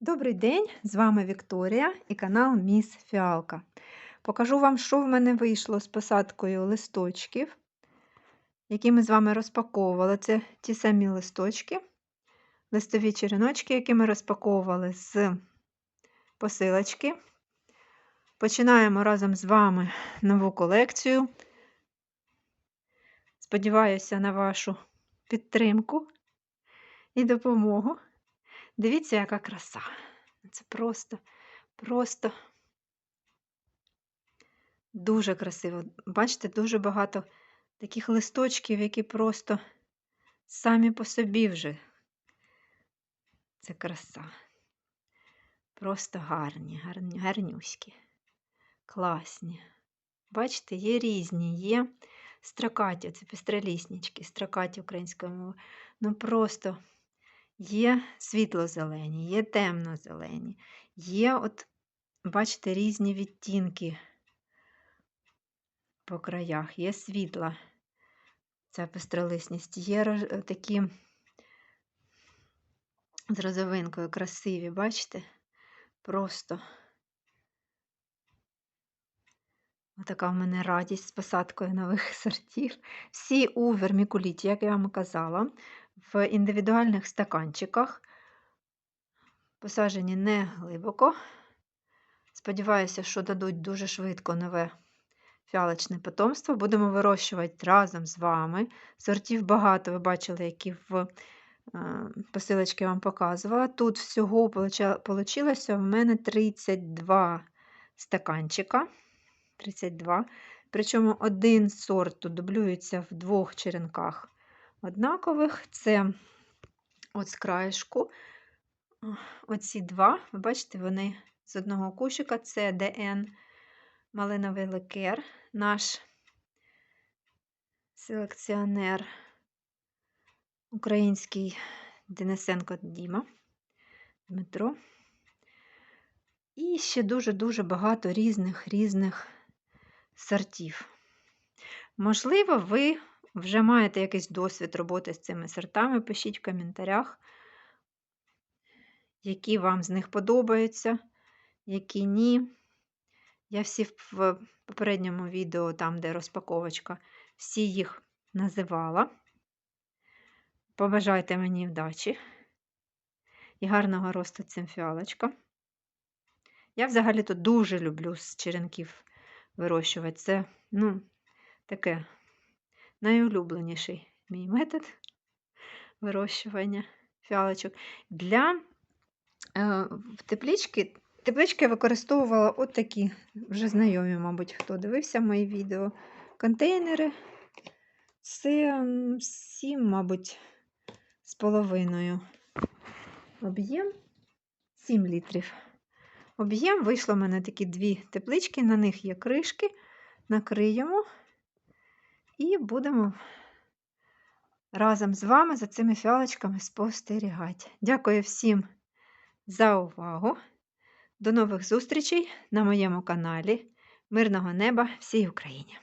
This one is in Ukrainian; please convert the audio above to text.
Добрий день! З вами Вікторія і канал Міс Фіалка. Покажу вам, що в мене вийшло з посадкою листочків, які ми з вами розпаковували. Це ті самі листочки, листові череночки, які ми розпаковували з посилочки. Починаємо разом з вами нову колекцію. Сподіваюся на вашу підтримку і допомогу. Дивіться, яка краса. Це просто, просто дуже красиво. Бачите, дуже багато таких листочків, які просто самі по собі вже. Це краса. Просто гарні, гарні, гарнюські, класні. Бачите, є різні, є строкаті, це пестроліснички, строкаті українською мовою. Ну просто. Є світло-зелені, є темно-зелені, є, от, бачите, різні відтінки по краях, є світла, ця пестролисність, є такі з розовинкою красиві, бачите? Просто Отака в мене радість з посадкою нових сортів. Всі у вермікуліті, як я вам казала, в індивідуальних стаканчиках. Посаджені не глибоко. Сподіваюся, що дадуть дуже швидко нове фіалочне потомство. Будемо вирощувати разом з вами. Сортів багато, ви бачили, які в е, посилочки вам показувала. Тут всього вийшло в мене 32 стаканчика. 32. Причому один сорт дублюється в двох черенках однакових. Це от з краєшку. Оці два, ви бачите, вони з одного кущика це ДН малиновий ликер, наш селекціонер український Денисенко Діма Дмитро. І ще дуже-дуже багато різних різних сортів. Можливо, ви вже маєте якийсь досвід роботи з цими сортами. Пишіть в коментарях, які вам з них подобаються, які ні. Я всі в попередньому відео, там, де розпаковочка, всі їх називала. Побажайте мені вдачі і гарного росту цим фіалочкам. Я взагалі-то дуже люблю з черенків вирощувати. Це, ну, таке найулюбленіший мій метод вирощування фіалочок. Для е, теплички теплички я використовувала от такі, вже знайомі, мабуть, хто дивився мої відео. Контейнери. Це 7, мабуть, з половиною об'єм 7 літрів. Об'єм вийшло в мене такі дві теплички, на них є кришки, накриємо і будемо разом з вами за цими фіалочками спостерігати. Дякую всім за увагу. До нових зустрічей на моєму каналі. Мирного неба всій Україні!